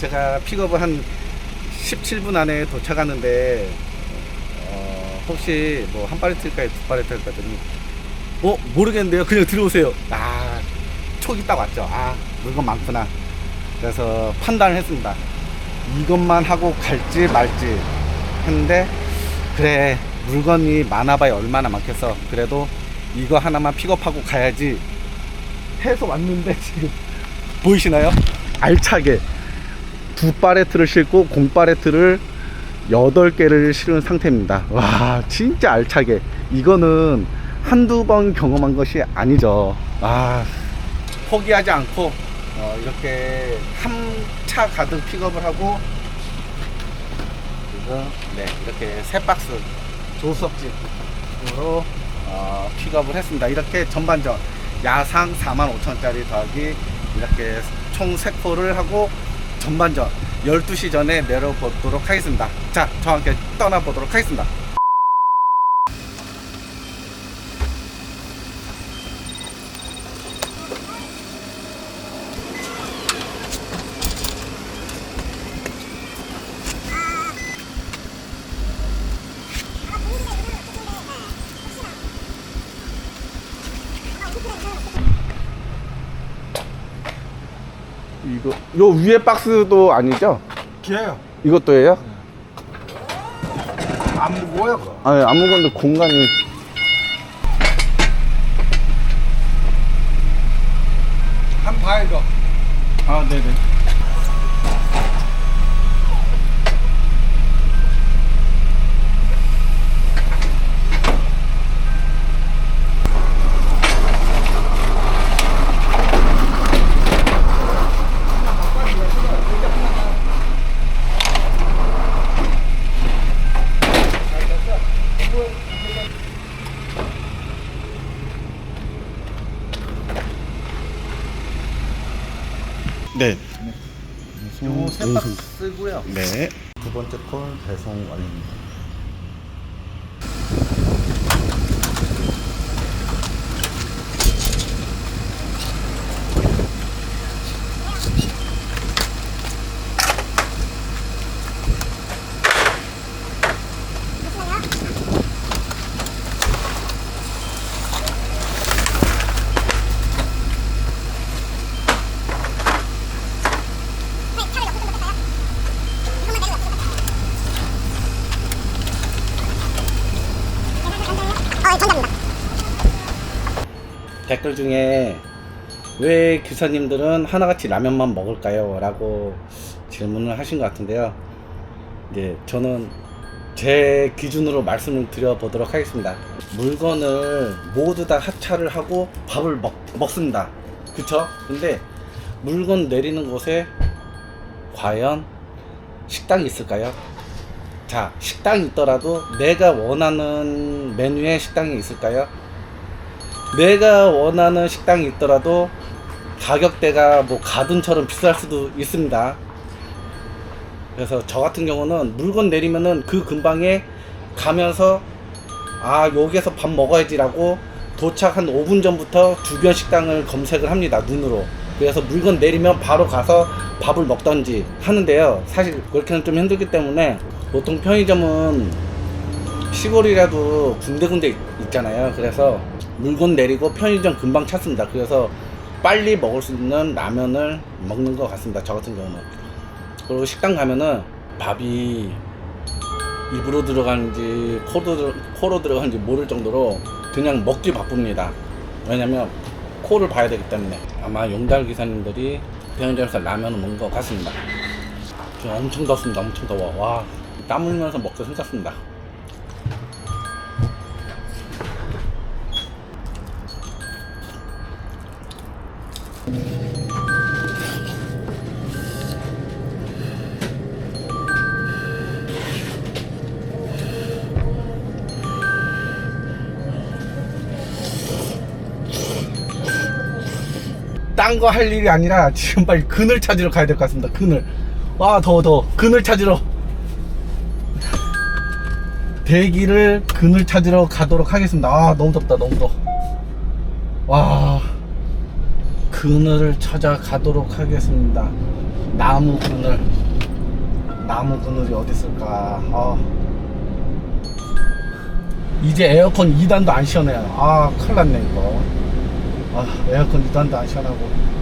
제가 픽업을 한 17분 안에 도착하는데 어, 혹시 뭐한 팔레트일까요? 두 팔레트일까 더니 어 모르겠는데요. 그냥 들어오세요. 아 촉이 딱 왔죠. 아 물건 많구나. 그래서 판단을 했습니다. 이것만 하고 갈지 말지 했는데 그래 물건이 많아봐야 얼마나 많겠어. 그래도 이거 하나만 픽업하고 가야지 해서 왔는데 지금 보이시나요? 알차게 두 파레트를 싣고 공 파레트를 여덟 개를 실은 상태입니다. 와, 진짜 알차게. 이거는 한두 번 경험한 것이 아니죠. 아, 포기하지 않고, 어, 이렇게 한 차 가득 픽업을 하고, 그리고, 네, 이렇게 세 박스 조수석집으로, 어, 픽업을 했습니다. 이렇게 전반전 야상 45,000원짜리 더하기 이렇게 총 3포를 하고 전반전 12시 전에 내려보도록 하겠습니다. 자, 저와 함께 떠나보도록 하겠습니다. 이거 요 위에 박스도 아니죠? 기어요. 이것도예요? 안 무거워요, 그거. 아니 아무건데 공간이 한 봐요, 이거. 아 네네 네 박스고요. 네. 두 번째 콜 배송 완료입니다. 댓글 중에 왜 기사님들은 하나같이 라면만 먹을까요? 라고 질문을 하신 것 같은데요. 이제 저는 제 기준으로 말씀을 드려보도록 하겠습니다. 물건을 모두 다 하차를 하고 밥을 먹, 먹습니다. 그쵸? 근데 물건 내리는 곳에 과연 식당이 있을까요? 자, 식당이 있더라도 내가 원하는 메뉴의 식당이 있을까요? 내가 원하는 식당이 있더라도 가격대가 뭐 가든처럼 비쌀 수도 있습니다. 그래서 저 같은 경우는 물건 내리면은 그 근방에 가면서 아 여기에서 밥 먹어야지라고 도착 한 5분 전부터 주변 식당을 검색을 합니다 눈으로 그래서 물건 내리면 바로 가서 밥을 먹던지 하는데요 사실 그렇게는 좀 힘들기 때문에 보통 편의점은 시골이라도 군데군데 있- 있잖아요. 그래서 물건 내리고 편의점 금방 찾습니다. 그래서 빨리 먹을 수 있는 라면을 먹는 것 같습니다. 저 같은 경우는. 그리고 식당 가면은 밥이 입으로 들어가는지 코로, 들- 코로 들어가는지 모를 정도로 그냥 먹기 바쁩니다. 왜냐면 코를 봐야 되기 때문에 아마 용달 기사님들이 편의점에서 라면을 먹는 것 같습니다. 엄청 덥습니다. 엄청 더워. 와, 땀 흘리면서 먹기 힘들습니다. 딴 거 할 일이 아니라 지금 빨리 그늘 찾으러 가야 될 것 같습니다. 그늘. 와, 더워, 더워. 그늘 찾으러. 대기를 그늘 찾으러 가도록 하겠습니다. 아, 너무 덥다, 너무 더워. 와, 그늘을 찾아가도록 하겠습니다. 나무 그늘 나무 그늘이 어디 있을까 아. 이제 에어컨 2단도 안 시원해요 아 큰일 났네 이거 아 에어컨 2단도 안 시원하고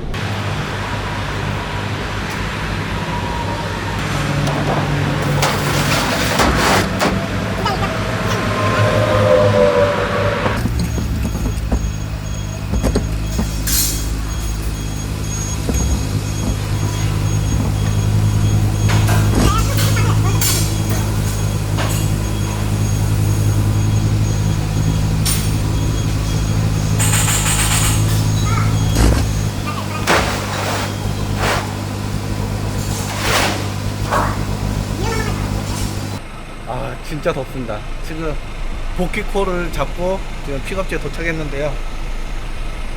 진짜 덥습니다. 지금 복귀코를 잡고 지금 픽업지에 도착했는데요.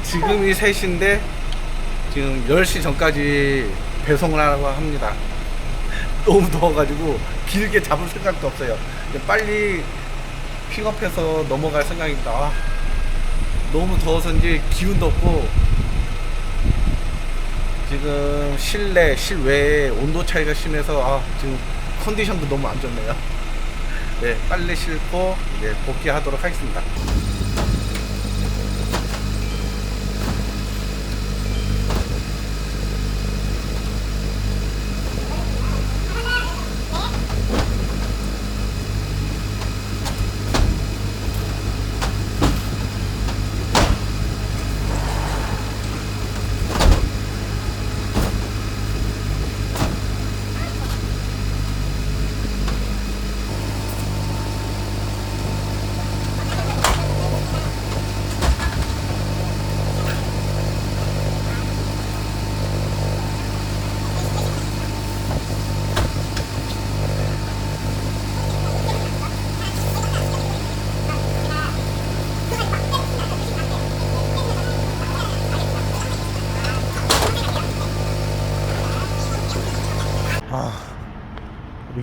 지금이 3시인데 지금 10시 전까지 배송을 하라고 합니다. 너무 더워가지고 길게 잡을 생각도 없어요. 빨리 픽업해서 넘어갈 생각입니다. 아, 너무 더워서인지 기운도 없고 지금 실내 실외에 온도 차이가 심해서 아, 지금 컨디션도 너무 안 좋네요 네, 빨리 싣고 이제 복귀하도록 하겠습니다.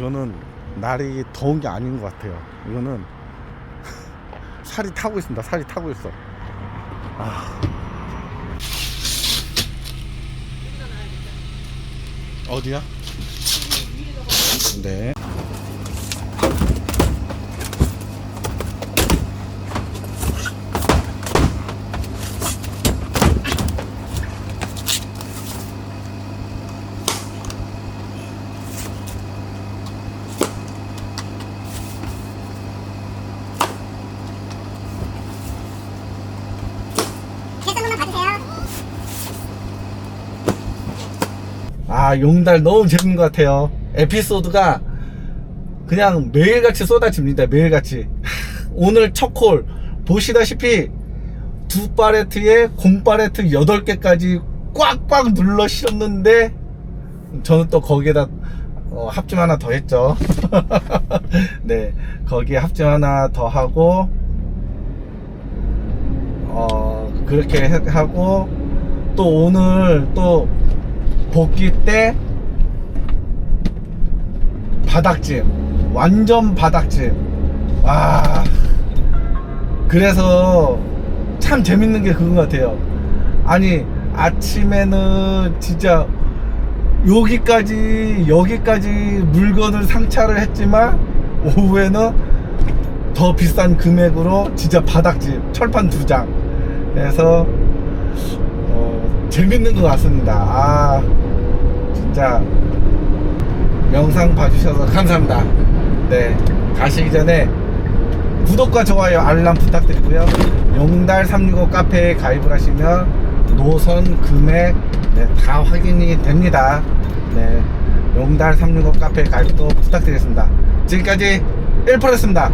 이거는 날이 더운 게 아닌 것 같아요. 이거는 살이 타고 있습니다. 살이 타고 있어. 아. 어디야? 네. 계속 한번 봐주세요. 아, 용달 너무 재밌는 것 같아요. 에피소드가 그냥 매일같이 쏟아집니다. 매일같이. 하, 오늘 첫 콜 보시다시피 두 파레트에 공 파레트 8개까지 꽉꽉 눌러 씌웠는데 저는 또 거기에다 어, 합점 하나 더 했죠. 네, 거기에 합점 하나 더 하고 어, 그렇게 해- 하고 또 오늘 또 복귀 때 바닥짐 완전 바닥짐 와. 그래서 참 재밌는 게 그건 것 같아요. 아니 아침에는 진짜 여기까지 여기까지 물건을 상차를 했지만 오후에는 더 비싼 금액으로 진짜 바닥집 철판 두 장. 해서 어, 재밌는 것 같습니다. 아 진짜 영상 봐주셔서 감사합니다. 네 가시기 전에 구독과 좋아요 알람 부탁드리고요. 용달 365 카페에 가입을 하시면 노선 금액 네, 다 확인이 됩니다. 네 용달 365 카페 가입도 부탁드리겠습니다. 지금까지 1%였습니다.